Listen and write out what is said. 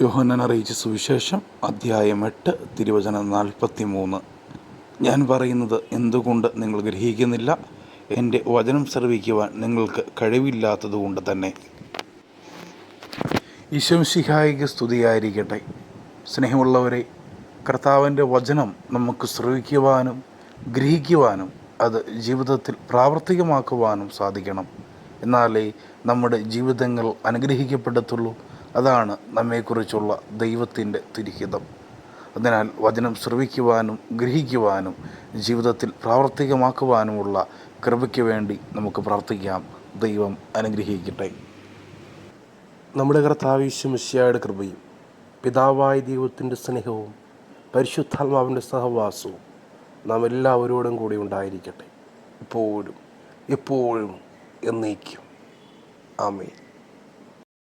യോഹന്നാൻ അറിയിച്ച സുവിശേഷം അധ്യായം എട്ട് തിരുവചനം നാൽപ്പത്തി മൂന്ന് ഞാൻ പറയുന്നത് എന്തുകൊണ്ട് നിങ്ങൾ ഗ്രഹിക്കുന്നില്ല? എന്റെ വചനം ശ്രവിക്കുവാൻ നിങ്ങൾക്ക് കഴിവില്ലാത്തതുകൊണ്ട് തന്നെ. ഈശംശിഹായിക്ക് സ്തുതിയായിരിക്കട്ടെ. സ്നേഹമുള്ളവരെ കർത്താവിന്റെ വചനം നമുക്ക് ശ്രവിക്കുവാനും ഗ്രഹിക്കുവാനും അത് ജീവിതത്തിൽ പ്രാവർത്തികമാക്കുവാനും സാധിക്കണം. എന്നാലേ നമ്മുടെ ജീവിതങ്ങൾ അനുഗ്രഹിക്കപ്പെടത്തുള്ളൂ. അതാണ് നമ്മെക്കുറിച്ചുള്ള ദൈവത്തിന്റെ തിരിഹിതം. അതിനാൽ വചനം ശ്രവിക്കുവാനും ഗ്രഹിക്കുവാനും ജീവിതത്തിൽ പ്രാവർത്തികമാക്കുവാനുമുള്ള കൃപയ്ക്ക് വേണ്ടി നമുക്ക് പ്രാർത്ഥിക്കാം. ദൈവം അനുഗ്രഹിക്കട്ടെ. നമ്മുടെ കർത്താവിശ്വമിശ്യായുടെ കൃപയും പിതാവായ ദൈവത്തിന്റെ സ്നേഹവും പരിശുദ്ധാത്മാവിന്റെ സഹവാസവും നാം എല്ലാവരോടും കൂടി ഉണ്ടായിരിക്കട്ടെ. ഇപ്പോഴും എപ്പോഴും എന്നേക്കും ആമേൻ